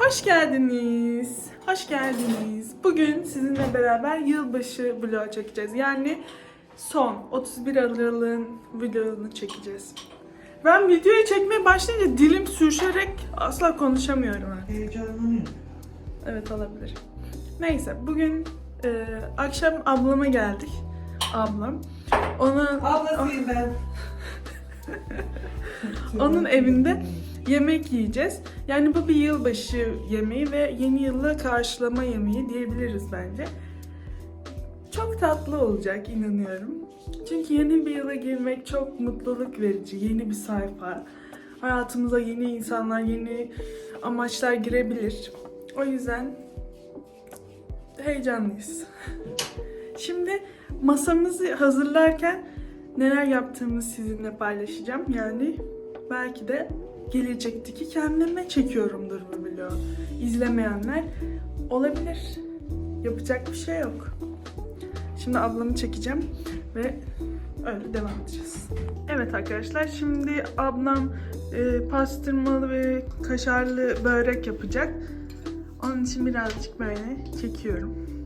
Hoş geldiniz. Hoş geldiniz. Bugün sizinle beraber yılbaşı vlog çekeceğiz. Yani son 31 Aralık'ın vlogunu çekeceğiz. Ben videoyu çekmeye başlayınca dilim sürüşerek asla konuşamıyorum artık. Heyecanlanıyorum. Evet olabilir. Neyse bugün e, akşam ablama geldik. Ablam. Onun, Ablasıyım ben. onun evinde yemek yiyeceğiz. Yani bu bir yılbaşı yemeği ve yeni yılla karşılama yemeği diyebiliriz bence. Çok tatlı olacak inanıyorum. Çünkü yeni bir yıla girmek çok mutluluk verici. Yeni bir sayfa. Hayatımıza yeni insanlar, yeni amaçlar girebilir. O yüzden heyecanlıyız. Şimdi masamızı hazırlarken neler yaptığımızı sizinle paylaşacağım. Yani belki de gelecekteki kendime çekiyorumdur bu vlogu. İzlemeyenler olabilir. Yapacak bir şey yok. Şimdi ablamı çekeceğim ve öyle devam edeceğiz. Evet arkadaşlar şimdi ablam e, pastırmalı ve kaşarlı börek yapacak. Onun için birazcık böyle çekiyorum.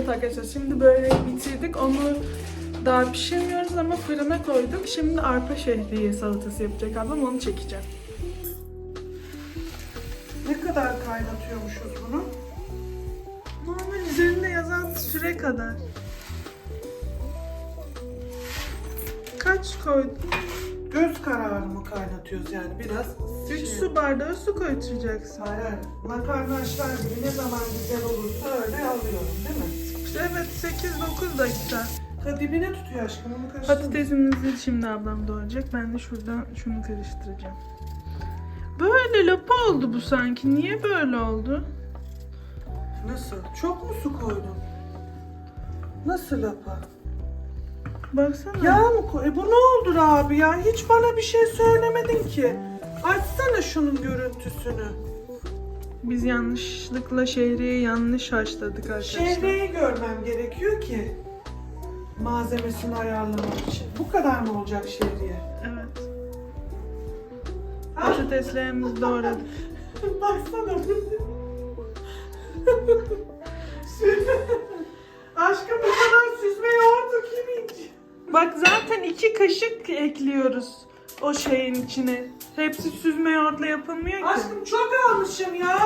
Evet arkadaşlar şimdi böyle bitirdik. Onu daha pişirmiyoruz ama fırına koyduk. Şimdi arpa şehriye salatası yapacak ablam onu çekeceğim. Ne kadar kaynatıyormuşuz bunu? Normal üzerinde yazan süre kadar. Kaç koydun? Göz kararı mı kaynatıyoruz yani biraz? 3 şey- su bardağı su koyacaksın. Hayır hayır. Makarna gibi ne zaman güzel olursa öyle alıyorum değil mi? Evet 8-9 dakika. Ha dibine tutuyor aşkım onu karıştırma. Patatesimizi şimdi ablam doğrayacak. Ben de şuradan şunu karıştıracağım. Böyle lapa oldu bu sanki. Niye böyle oldu? Nasıl? Çok mu su koydun? Nasıl lapa? Baksana. Yağ mı koy? E bu ne oldu abi ya? Hiç bana bir şey söylemedin ki. Açsana şunun görüntüsünü. Biz yanlışlıkla şehriye yanlış haşladık arkadaşlar. Şehriyeyi görmem gerekiyor ki malzemesini ayarlamak için. Bu kadar mı olacak şehriye? Evet. Patateslerimizi doğradık. Baksana. Aşkım bu kadar süzme yoğurdu kim? Bak zaten iki kaşık ekliyoruz o şeyin içine. Hepsi süzme yoğurtla yapılmıyor ki. Aşkım çok almışım ya.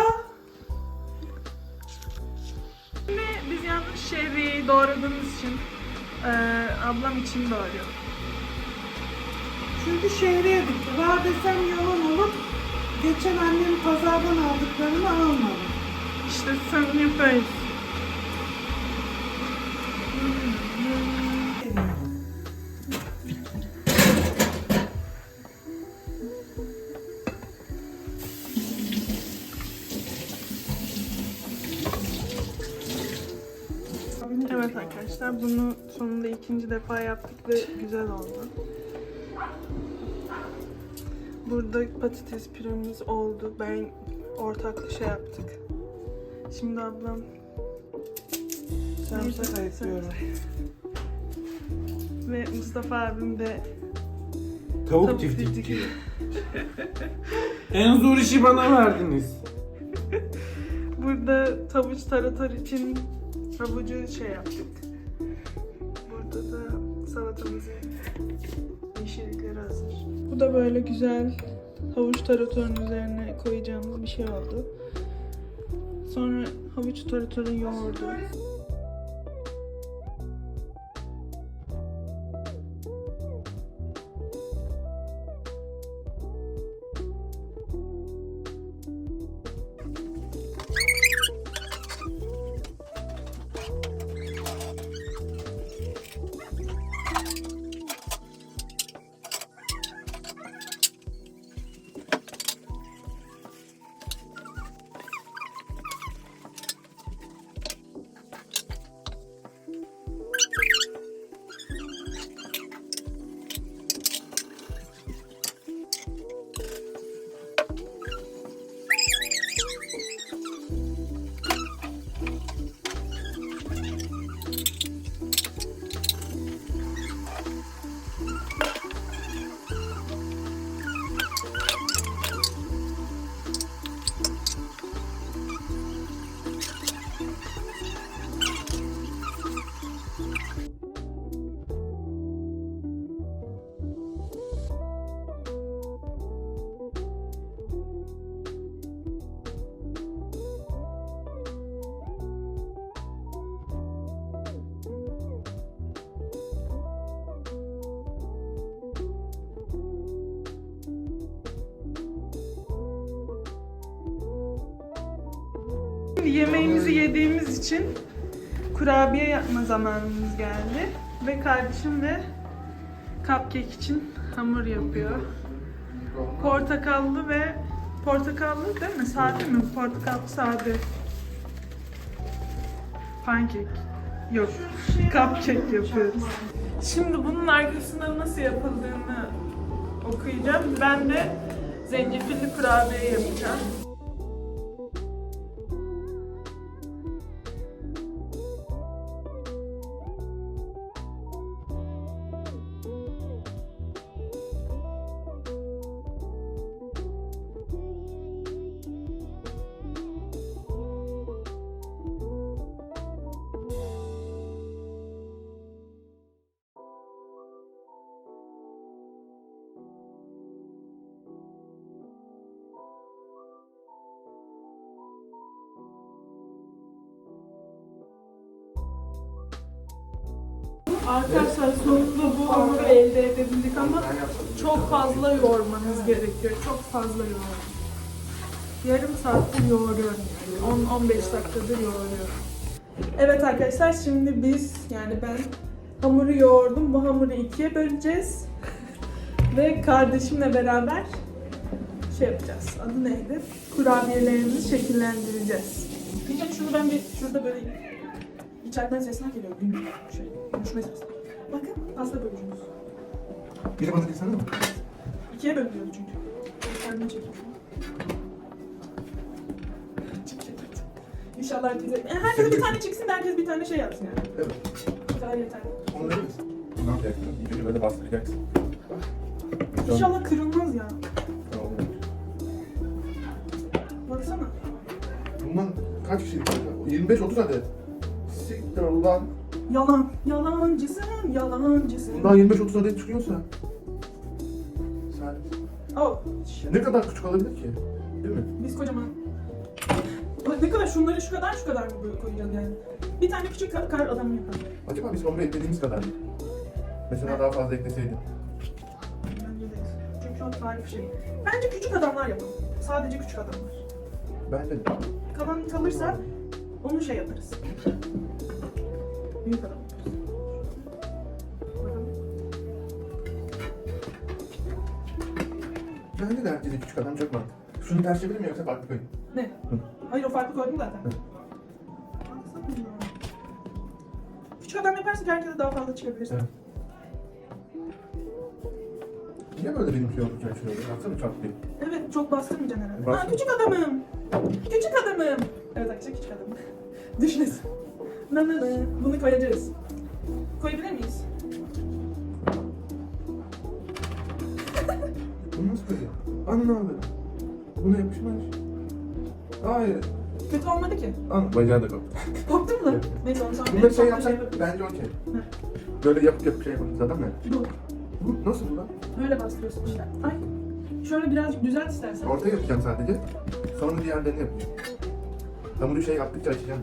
Şimdi biz yanlış şehriyeyi doğradığımız için eee, ablam için doğruyor. Çünkü şehriye bitti. Var desem yalan olur. Geçen annem pazardan aldıklarını almadı. İşte sen yapıyorsun. Evet arkadaşlar bunu sonunda ikinci defa yaptık ve güzel oldu. Burada patates püremiz oldu. Ben ortaklı şey yaptık. Şimdi ablam Sarımsak ayıklıyorum. ve Mustafa abim de Tavuk Tavuk tiftik tiftik. diyor. en zor işi bana verdiniz. burada tavuç tarator için Havucu şey yaptık. Bu da böyle güzel havuç taratorun üzerine koyacağımız bir şey oldu. Sonra havuç taratorun yoğurdu. Yemeğimizi yediğimiz için kurabiye yapma zamanımız geldi. Ve kardeşim de cupcake için hamur yapıyor. Portakallı ve portakallı değil mi? Sade mi? Portakallı sade. Pancake. Yok. Cupcake yapıyoruz. Şimdi bunun arkasında nasıl yapıldığını okuyacağım. Ben de zencefilli kurabiye yapacağım. Arkadaşlar sonunda bu hamuru elde edebildik ama çok fazla yoğurmanız gerekiyor. Çok fazla yoğurun. Yarım saattir yoğuruyorum yani. 10-15 dakikadır yoğuruyorum. Evet arkadaşlar şimdi biz yani ben hamuru yoğurdum. Bu hamuru ikiye böleceğiz. Ve kardeşimle beraber şey yapacağız. Adı neydi? Kurabiyelerimizi şekillendireceğiz. Diyeceğim şunu ben bir şurada böyle İçeriden sesler geliyor. Gün şey, konuşma sesleri. Bakın pasta bölücümüz. Bir de bana desene mi? İkiye bölünüyordu çünkü. Kendine çekeyim. Çek, çek, çek. İnşallah herkese... Yani herkese bir tane çıksın da herkes bir tane şey yapsın yani. Evet. Kadar yeter. Onu verir misin? Ne yapacaksın? İlk önce böyle bastıracaksın. İnşallah kırılmaz ya. Tamam. Baksana. Bundan kaç kişilik? 25-30 adet. Ulan. Yalan. Yalancısın, yalancısın. Bundan 25-30 adet çıkıyorsa. Sen Oh. ne kadar küçük olabilir ki? Değil mi? Biz kocaman. Bak ne kadar şunları şu kadar şu kadar mı böyle koyacağız yani? Bir tane küçük kar, kar adamı yapalım. Acaba biz onu eklediğimiz kadar mı? Mesela daha fazla ekleseydin. Bence de. Çünkü an tarif şey. Bence küçük adamlar yapalım. Sadece küçük adamlar. Bence de. Kalan kalırsa onu şey yaparız. Büyük adam. Bence de herkese küçük adam çok mantıklı. Şunu ters çevirir mi yoksa farklı koyayım? Ne? Hayır o farklı koydum zaten. Hı. Baksana ya. Küçük adam yaparsak herkese daha fazla çıkabilir. Evet. Niye böyle benim şey oldu şöyle? Baksana çat bir. Evet çok bastırmayacaksın herhalde. Bastır. Aa, küçük adamım. Küçük adamım. Evet arkadaşlar küçük adamım. Düşünün. Na na na. Bunu koyacağız. Koyabilir miyiz? Bunu nasıl koyayım? Anne abi. Buna yapışmaz. Hayır. Kötü olmadı ki. Ama bacağı da koptu. Korktun mu? Neyse onu sonra. Bunda şey sonra yapsak bence okey. Böyle yapıp yapıp şey yapalım zaten mi? Bu. Bu nasıl bu lan? Böyle bastırıyorsun işte. Ay. Şöyle birazcık düzelt istersen. Ortaya yapacağım sadece. Sonra diğerlerini yapacağım. Hamuru şey yaptıkça açacağım.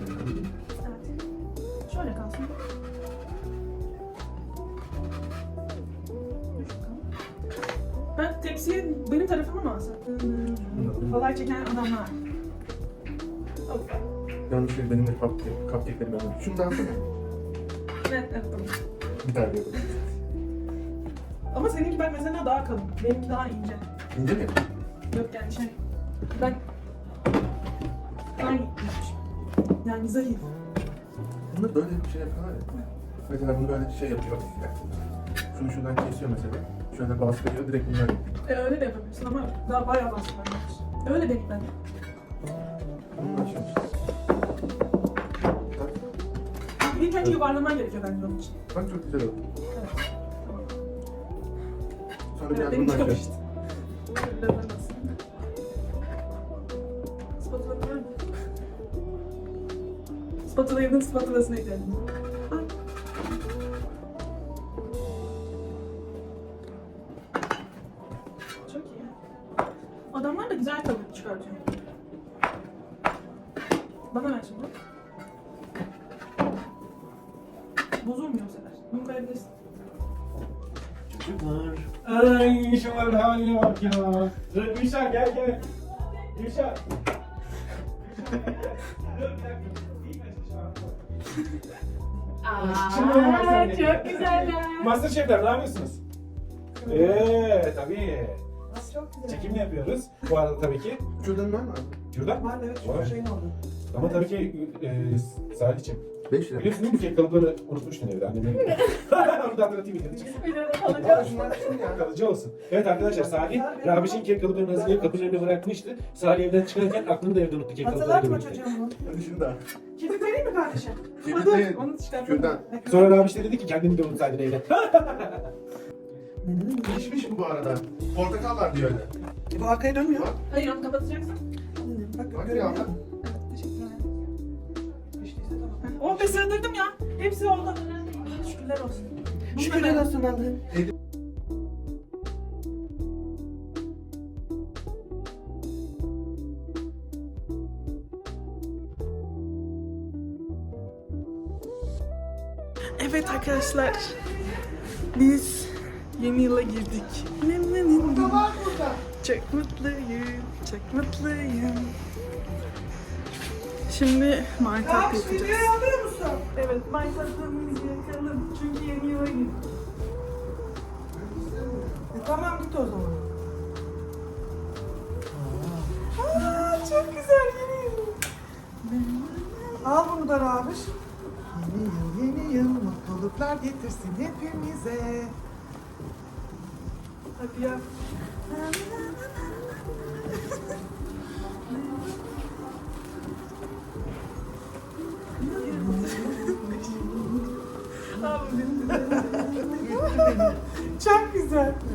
Tepsiyi benim tarafıma mı alsam? Hmm. Halay çeken adamlar. Yanlış şey benim de cupcake, cupcake'leri ben Şunu da alsana. Evet, tamam. Bir tane yapalım. Ama seninki ben mesela daha kalın. Benimki daha ince. İnce mi? Yok yani şey. Ben ben yani zayıf. Bunda böyle bir şey yapıyorlar ya. Mesela bunu böyle şey yapıyor. Şunu şuradan kesiyor mesela. Şöyle bastırıyor direkt bunlar yapıyor. E, öyle de yapabilirsin ama daha bayağı bastırman lazım. Öyle. Bak, İlk önce yuvarlaman gerekiyor bence onun için. bak çok güzel oldu. Evet. Sonra Evet, bunu açıyoruz. karıştı. Biraz daha bastım. Spatula var mı? Spatula yedin, spatulasına ihtiyacım Ay şunların haline bak ya. Gülşah gel gel. Gülşah. Aa, çok güzeller. Masterchef'ler ne yapıyorsunuz? Eee tabii. Çok güzel. Çekim yapıyoruz. Bu arada tabii ki. Şuradan var mı? Şuradan. Var evet Var. şu şeyin oldu. Ama tabii ki e, Salih'ciğim. 5 lira. Biliyorsun değil mi? Kek kalıpları unutmuştun evde annemin. Oradan da TV kalacak. Bir de. Kalıcı olsun. Evet arkadaşlar Salih, Rabiş'in kek kalıplarını hazırlayıp kapının önüne bırakmıştı. Salih evden çıkarken aklını da evde unuttu kek kalıplarını. Hatırlatma çocuğumu. Düşün daha. Kedi vereyim mi kardeşim? Kedi değil. Onu çıkartalım. Sonra Rabiş de dedi ki kendini de unutsaydın evde. Pişmiş mi bu arada? Portakal var diyor öyle. E bu arkaya dönmüyor. Hayır onu kapatacaksın. Bak, bak, bak, bak, 15 sığdırdım ya. Hepsi oldu. Ah, şükürler olsun. Şükürler olsun Allah'ım. Evet arkadaşlar. Biz yeni yıla girdik. Çok mutluyum, çok mutluyum. Şimdi maytap Abi yapacağız. videoyu alıyor musun? Evet maytaplarımızı yakalım. Çünkü yeni yıla girdik. E, tamam git o zaman. Aa, çok güzel yeni yıl. Al bunu da Rabiş. Yeni yıl, yeni yıl mutluluklar getirsin hepimize. Hadi ya. Abi, Çok güzel.